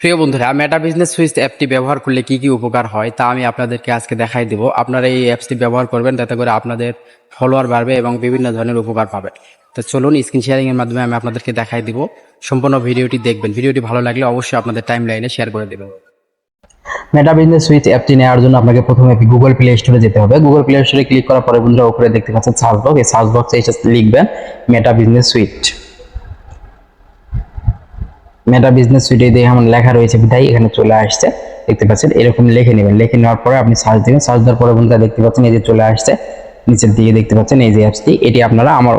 প্রিয় বন্ধুরা মেটা business switch অ্যাপটি ব্যবহার করলে কি কি উপকার হয় তা আমি আপনাদেরকে আজকে দেখাই দিব। আপনারা এই অ্যাপসটি ব্যবহার করবেন যাতে করে আপনাদের ফলোয়ার বাড়বে এবং বিভিন্ন ধরনের উপকার পাবেন। তো চলুন স্ক্রিন শেয়ারিংয়ের মাধ্যমে আমি আপনাদেরকে দেখাই দিব। সম্পূর্ণ ভিডিওটি দেখবেন। ভিডিওটি ভালো লাগলে অবশ্যই আপনাদের টাইম লাইনে শেয়ার করে দেবেন। মেটা বিজনেস সুইচ অ্যাপটি নেওয়ার জন্য আপনাকে প্রথমে গুগল প্লে স্টোরে যেতে হবে। গুগল প্লে স্টোরে ক্লিক করার পরে বন্ধুরা উপরে দেখতে পাচ্ছেন সার্চ বক্স এই সার্চ বক্সে লিখবেন Meta business suite Meta business সুইটে দিয়ে আমার লেখা রয়েছে বিধাই এখানে চলে আসছে। দেখতে পাচ্ছেন, এরকম লিখে নেবেন। লিখে নেওয়ার পরে আপনি সার্চ দিবেন। সার্চ দেওয়ার পরে বন্ধুরা দেখতে পাচ্ছেন, এই যে চলে আসছে। নিচের দিকে দেখতে পাচ্ছেন, এই যে অ্যাপসটি এটি আপনারা আমার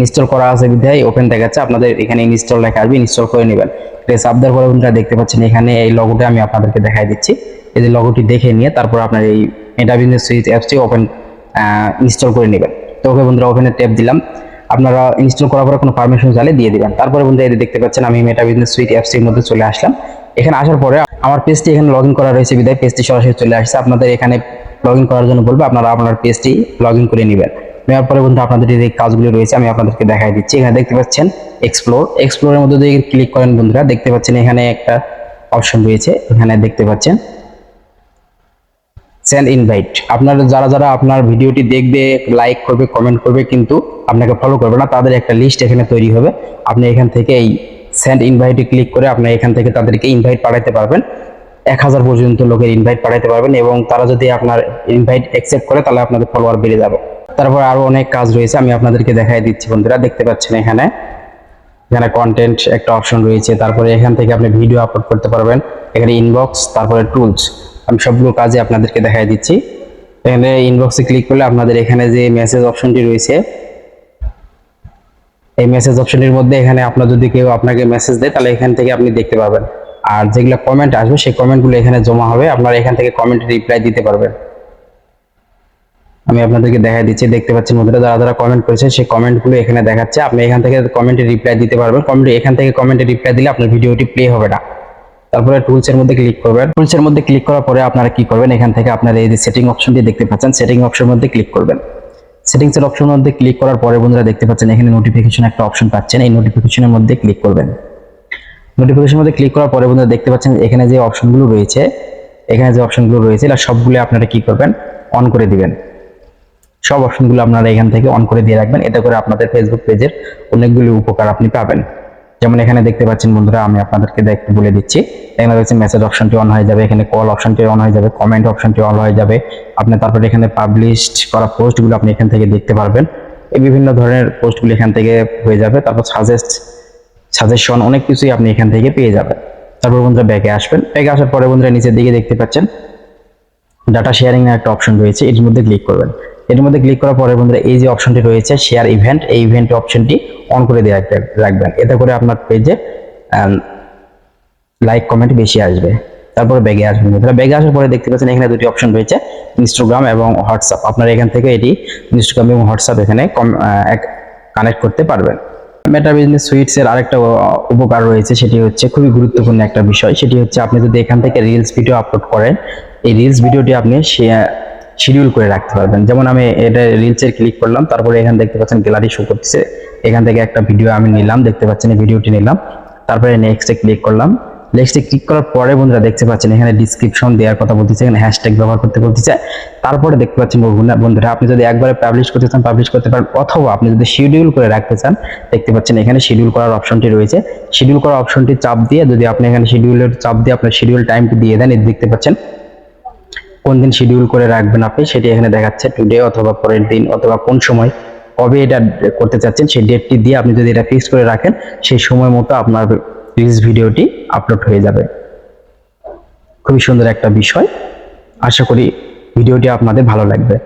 ইনস্টল করা আছে বিধায় ওপেন দেখাচ্ছে আপনাদের এখানে ইনস্টল লেখা আসবে ইনস্টল করে নেবেন। চাপ দেওয়ার পরে বন্ধুরা দেখতে পাচ্ছেন, এখানে এই লগোটা আমি আপনাদেরকে দেখাই দিচ্ছি। এই যে লগোটি দেখে নিয়ে তারপর আপনার এই মেটা বিজনেস সুইচ অ্যাপসটি ওপেন ইনস্টল করে নেবেন। তো ওকে বন্ধুরা ওখানে ট্যাপ দিলাম। আপনারা ইনস্টল করার পরে কোনো পারমিশন চাইলে দিয়ে দিবেন। তারপরে বন্ধুরা এই দেখতে পাচ্ছেন, আমি মেটা বিজনেস সুইট অ্যাপসটির মধ্যে চলে আসলাম। এখানে আসার পরে আমার পেজটি এখানে লগ করা রয়েছে বিদায়। পেজটি সরাসরি চলে আসছে। আপনাদের এখানে লগ করার জন্য বলব, আপনারা আপনার পেজটি লগ করে নেবেন। নেওয়ার পরে বন্ধু আপনাদের যে কাজগুলি রয়েছে, আমি আপনাদেরকে দেখাই দিচ্ছি। এখানে দেখতে পাচ্ছেন এক্সপ্লোর এক্সপ্লোরের মধ্যে যদি ক্লিক করেন বন্ধুরা। দেখতে পাচ্ছেন এখানে একটা অপশন রয়েছে। এখানে দেখতে পাচ্ছেন সেন্ড ইনভাইট আপনার যারা যারা আপনার ভিডিওটি দেখবে লাইক করবে কমেন্ট করবে, কিন্তু আপনাকে ফলো করবে না, তাদের একটা লিস্ট এখানে তৈরি হবে। আপনি এখান থেকে এই সেন্ড ইনভাইটে ক্লিক করে আপনি এখান থেকে তাদেরকে ইনভাইট পাঠাতে পারবেন। এক হাজার পর্যন্ত লোকের ইনভাইট পাঠাতে পারবেন এবং তারা যদি আপনার ইনভাইট অ্যাকসেপ্ট করে, তাহলে আপনাদের ফলোয়ার বেড়ে যাবে। তারপর আরও অনেক কাজ রয়েছে, আমি আপনাদেরকে দেখাই দিচ্ছি বন্ধুরা, দেখতে পাচ্ছেন এখানে। এখানে কন্টেন্ট একটা অপশন রয়েছে, তারপরে এখান থেকে আপনি ভিডিও আপলোড করতে পারবেন। এখানে ইনবক্স তারপরে টুলস আমি সবগুলো কাজে আপনাদেরকে দেখাই দিচ্ছি। এখানে ইনবক্সে ক্লিক করলে আপনাদের এখানে যে মেসেজ অপশনটি রয়েছে, এই মেসেজ অপশনের মধ্যে এখানে আপনার যদি কেউ আপনাকে মেসেজ দেয়, তাহলে এখান থেকে আপনি দেখতে পাবেন। আর যেগুলো কমেন্ট আসবে, সেই কমেন্টগুলো এখানে জমা হবে। আপনারা এখান থেকে কমেন্ট রিপ্লাই দিতে পারবেন। আমি আপনাদেরকে দেখাই দিচ্ছি, দেখতে পাচ্ছেন বন্ধুরা, যারা যারা কমেন্ট করেছে, সেই কমেন্টগুলো এখানে দেখাচ্ছে। আপনি এখান থেকে কমেন্টে রিপ্লাই দিতে পারবেন। কমেন্ট এখান থেকে কমেন্টে রিপ্লাই দিলে আপনার ভিডিওটি প্লে হবে না। তারপরে টুলস এর মধ্যে ক্লিক করবেন। টুলস এর মধ্যে ক্লিক করার পরে আপনারা কি করবেন? এখান থেকে আপনারা এই যে সেটিং অপশনটি দেখতে পাচ্ছেন সেটিং অপশনের মধ্যে ক্লিক করবেন। সেটিংস এর অপশনের মধ্যে ক্লিক করার পরে বন্ধুরা দেখতে পাচ্ছেন, এখানে নোটিফিকেশন একটা অপশন পাচ্ছেন, এই নোটিফিকেশনের মধ্যে ক্লিক করবেন। নোটিফিকেশনের মধ্যে ক্লিক করার পরে বন্ধুরা দেখতে পাচ্ছেন, এখানে যে অপশনগুলো রয়েছে, এখানে যে অপশনগুলো রয়েছে এটা সবগুলো আপনারা কি করবেন? অন করে দিবেন। সব অপশনগুলো আপনারা এখান থেকে অন করে দিয়ে রাখবেন। এতে করে আপনাদের ফেসবুক পেজের অনেকগুলি উপকার আপনি পাবেন। যেমন এখানে দেখতে পাচ্ছেন বন্ধুরা, আমি আপনাদেরকে একটু বলে দিচ্ছি। এখানে রয়েছে মেসেজ অপশনটি অন হয়ে যাবে, এখানে কল অপশনটি অন হয়ে যাবে কমেন্ট অপশনটি অন হয়ে যাবে। আপনি তারপরে এখানে পাবলিশড করা পোস্টগুলো আপনি এখান থেকে দেখতে পারবেন। এই বিভিন্ন ধরনের পোস্টগুলো এখান থেকে হয়ে যাবে। তারপর সাজেস্ট সাজেশন অনেক কিছুই আপনি এখান থেকে পেয়ে যাবেন। তারপর বন্ধুরা ব্যাগে আসবেন। ব্যাগে আসার পরে বন্ধুরা নিচের দিকে দেখতে পাচ্ছেন ডাটা শেয়ারিং একটা অপশন রয়েছে এর মধ্যে ক্লিক করবেন। এর মধ্যে ক্লিক করার পরে বন্ধুরা এই যে অপশনটি রয়েছে শেয়ার ইভেন্ট এই ইভেন্ট অপশনটি অন করে দিয়ে রাখবে- রাখবেন। এতে করে আপনার পেজে লাইক কমেন্ট বেশি আসবে। তারপরে ব্যাগে আসবেন। বন্ধুরা ব্যাগে আসার পরে দেখতে পাচ্ছেন এখানে দুটি অপশন রয়েছে ইনস্টাগ্রাম এবং হোয়াটসঅ্যাপ আপনারা এখান থেকে এটি ইনস্টাগ্রাম এবং হোয়াটসঅ্যাপ এখানে কানেক্ট করতে পারবেন। মেটা বিজনেস সুইটস এর আরেকটা উপকার রয়েছে, সেটি হচ্ছে খুবই গুরুত্বপূর্ণ একটা বিষয়। সেটি হচ্ছে আপনি যদি এখান থেকে রিলস ভিডিও আপলোড করেন, এই রিলস ভিডিওটি আপনি শিডিউল করে রাখতে পারবেন। যেমন আমি এটা রিলসের ক্লিক করলাম, তারপরে এখানে দেখতে পাচ্ছেন গ্যালারি শো করতেছে। এখান থেকে একটা ভিডিও আমি নিলাম, দেখতে পাচ্ছেন এই ভিডিওটি নিলাম। তারপরে নেক্সটে ক্লিক করলাম। নেক্সটে ক্লিক করার পরে বন্ধুরা দেখতে পাচ্ছেন এখানে ডিসক্রিপশন দেওয়ার কথা বলতেছে, এখানে হ্যাশট্যাগ ব্যবহার করতে বলতেছে। তারপরে দেখতে পাচ্ছেন বন্ধুরা আপনি যদি একবারে পাবলিশ করতে চান পাবলিশ করতে পারেন, অথবা আপনি যদি শিডিউল করে রাখতে চান, দেখতে পাচ্ছেন এখানে শিডিউল করার অপশনটি রয়েছে। শিডিউল করার অপশনটি চাপ দিয়ে যদি আপনি এখানে শিডিউলের চাপ দিয়ে আপনার শিডিউল টাইমটি দিয়ে দেন দেখতে পাচ্ছেন কোন দিন শিডিউল করে রাখবেন আপনি সেটি এখানে দেখাচ্ছে টুডে অথবা পরের দিন অথবা কোন সময় কবে এটা করতে চাচ্ছেন সেই ডেটটি দিয়ে আপনি যদি এটা ফিক্স করে রাখেন সেই সময় মতো আপনার রিলস ভিডিওটি আপলোড হয়ে যাবে। খুবই সুন্দর একটা বিষয়। আশা করি ভিডিওটি আপনাদের ভালো লাগবে।